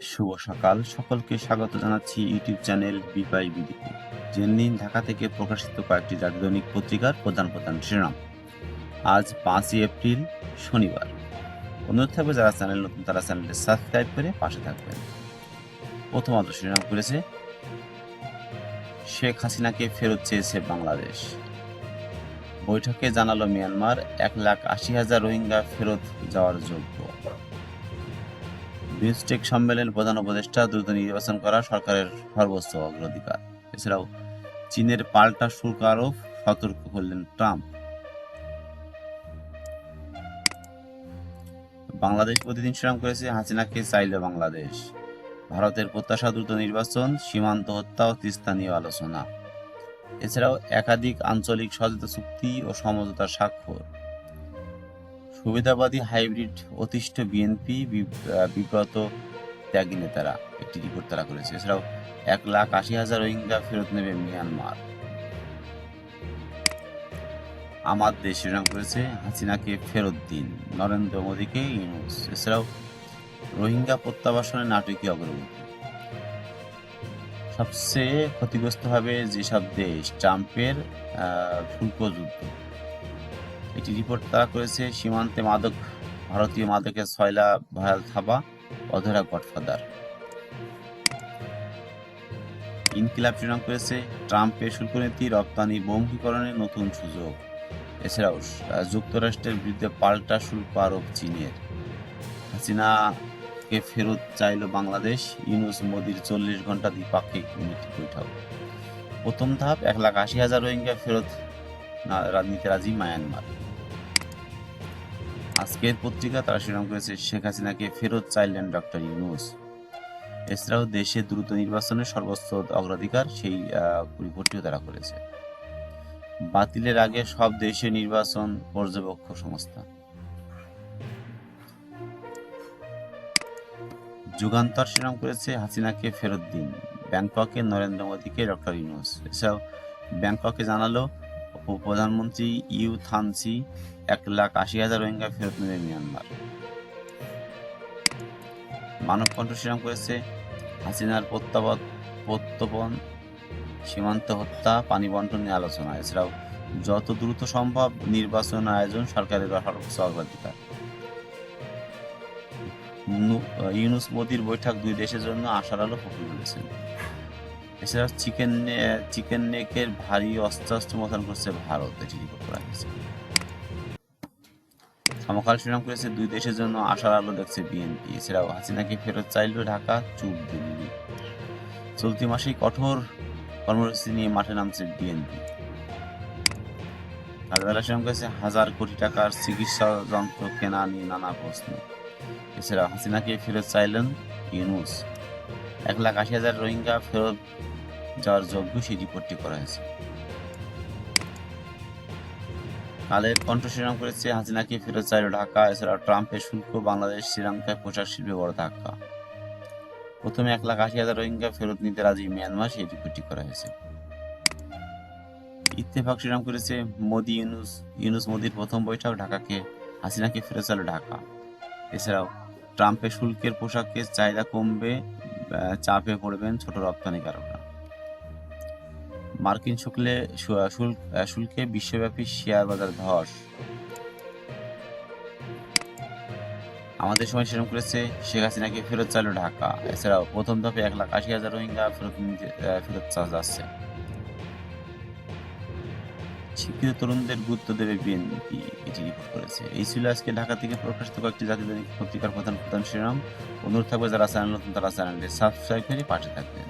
শুভ সকাল। সকলকে স্বাগত জানাচ্ছি ইউটিউব চ্যানেল বিপাই বিডিপি জেনে নিন ঢাকা থেকে প্রকাশিত কয়েকটি জাতীয় পত্রিকার প্রধান প্রধান শিরোনাম। আজ পাঁচই এপ্রিল, শনিবার। অনুরোধ থাকবে যারা চ্যানেল নতুন, তারা চ্যানেলটি সাবস্ক্রাইব করে পাশে থাকবেন। প্রথমত শিরোনাম করেছে, শেখ হাসিনাকে ফেরত চেয়েছে বাংলাদেশ। বৈঠকে জানালো মিয়ানমার, এক লাখ আশি হাজার রোহিঙ্গা ফেরত যাওয়ার যোগ্য। বিমস্টেক সম্মেলন প্রধান উপদেষ্টা দ্রুত নির্বাচন করা সরকারের সর্বোচ্চ অগ্রাধিকার। এছাড়াও চীনের পাল্টা শুল্ক আরোপ সতর্ক করলেন ট্রাম্প। বাংলাদেশ প্রতিদিন শিরাম করেছে হাসিনাকে চাইলে বাংলাদেশ। ভারতের প্রত্যাশা দ্রুত নির্বাচন, সীমান্ত হত্যা ও তিস্তা নিয়ে আলোচনা। এছাড়াও একাধিক আঞ্চলিক সচেতন চুক্তি ও সমঝোতার স্বাক্ষর। সুবিধাবাদী হাইব্রিড অতিষ্ঠ বিএনপি বিব্রত ত্যাগী নেতারা একটি রিপোর্ট তারা করেছে। এছাড়াও এক লাখ আশি হাজার রোহিঙ্গা ফেরত নেবে মিয়ানমার। আমার দেশ শিরোনাম করেছে, হাসিনাকে ফেরত দিন নরেন্দ্র মোদীকে ইউনুস। এছাড়াও রোহিঙ্গা প্রত্যাবাসনে নাটকীয় অগ্রগতি। সবচেয়ে ক্ষতিগ্রস্ত হবে যেসব দেশ, ট্রাম্পের শুল্ক যুদ্ধ। একটি রিপোর্ট তারা করেছে, সীমান্তে মাদক, ভারতীয় মাদকের ছয়লা ভয়াল থাবা, অধরা গডফাদার। ইনকিলাব শিরোনাম করেছে ট্রাম্পের শুল্ক নীতি রপ্তানি, বঙ্গীকরণের নতুন সুযোগ। এছাড়াও যুক্তরাষ্ট্রের বিরুদ্ধে পাল্টা শুল্ক আরোপ চীনের। হাসিনাকে ফেরত চাইল বাংলাদেশ, ইউনুস মোদির চল্লিশ ঘণ্টা দ্বিপাক্ষিক মিটিং বৈঠক। প্রথম ধাপ, এক লাখ আশি হাজার রোহিঙ্গা ফেরত রাজনীতি রাজি মায়ানমার। আজকের পত্রিকা তারা শিরোনাম করেছে, শেখ হাসিনাকে ফেরত চাইলেন ডক্টর ইউনুস। এছাড়াও দেশে দ্রুত নির্বাচনের সর্বোচ্চ অগ্রাধিকার সেই রিপোর্টটিও তারা করেছে। বাতিলের আগে সব দেশে নির্বাচন পর্যবেক্ষক সংস্থা। যুগান্তর শিরোনাম করেছে, হাসিনাকে ফেরত দিন। ব্যাংককে নরেন্দ্র মোদীকে ডক্টর ইউনুস। এছাড়াও ব্যাংককে জানালো উপ- প্রধানমন্ত্রী ইউ থানসি এক লাখ আশি হাজার রোহিঙ্গা ফেরত নেবে মিয়ানমার। মানব কণ্ঠ শিরাম করেছে হাসিনার প্রত্যাবত প্রত্যপন সীমান্ত হত্যা, পানি বন্টন নিয়ে আলোচনা। এছাড়াও, যত দ্রুত সম্ভব নির্বাচন আয়োজন সরকারের অগ্রাধিকার ইউনুস মোদির বৈঠক দুই দেশের জন্য আশার আলো ফুটে তুলেছেন এছাড়া চিকেন চিকেন নেকের ভারী অস্ত্র মোতায়েন করছে ভারত, এটি রিপোর্ট করা হয়েছে? সমকাল শিরোনাম করেছে, দুই দেশের জন্য আশার আলো দেখছে বিএনপি এছাড়াও হাসিনাকে ফেরত চাইল ঢাকা, চুপ দিল্লি। চলতি মাসেই কঠোর কর্মসূচি নিয়ে মাঠে নামছে বিএনপি কালবেলা শিরোনাম করেছে, হাজার কোটি টাকার চিকিৎসা যন্ত্র কেনা নিয়ে নানা প্রশ্ন। এছাড়া হাসিনাকে ফেরত চাইলেন ইউনুস। এক লাখ আশি হাজার রোহিঙ্গা ফেরত যাওয়ার যোগ্য সেই রিপোর্টটি করা হয়েছে। কালের কণ্ঠ শিরাম করেছে হাসিনাকে ফেরত চাইল ঢাকা, এছাড়া ট্রাম্পের শুল্ক, বাংলাদেশ, শ্রীলঙ্কায় পোশাক শিল্পে বড় ধাক্কা। প্রথমে এক লাখ আশি হাজার রোহিঙ্গা ফেরত নিতে রাজি মিয়ানমার, সেই রিপোর্টটি করা হয়েছে। ইত্তেফাক শিরাম করেছে মোদি ইউনুস ইউনুস মোদির প্রথম বৈঠক, ঢাকাকে, হাসিনাকে ফেরত চাইল ঢাকা। এছাড়াও ট্রাম্পের শুল্কের পোশাকের চাহিদা কমবে চাপে পড়বেন ছোট রপ্তানিকারকরা। মার্কিন শুক্লে শুল্ক বিশ্বব্যাপী শেয়ার বাজার ধস। আমাদের সময় সেরকম করেছে, শেখ হাসিনাকে ফেরত চাইল ঢাকা। এছাড়াও প্রথম দফে এক লাখ আশি হাজার রোহিঙ্গা ফেরত ফেরত চাষ যাচ্ছে। শিক্ষিত তরুণদের গুরুত্ব দেবে বিএনপি, এটি রিপোর্ট করেছে। এই ছিল আজকে ঢাকা থেকে প্রকাশিত কয়েকটি জাতীয় দৈনিক পত্রিকার প্রধান প্রধান শ্রীরাম অনুরোধ থাকবে যারা চ্যানেল নতুন তারা চ্যানেলটি সাবস্ক্রাইব করে পাঠিয়ে থাকবেন।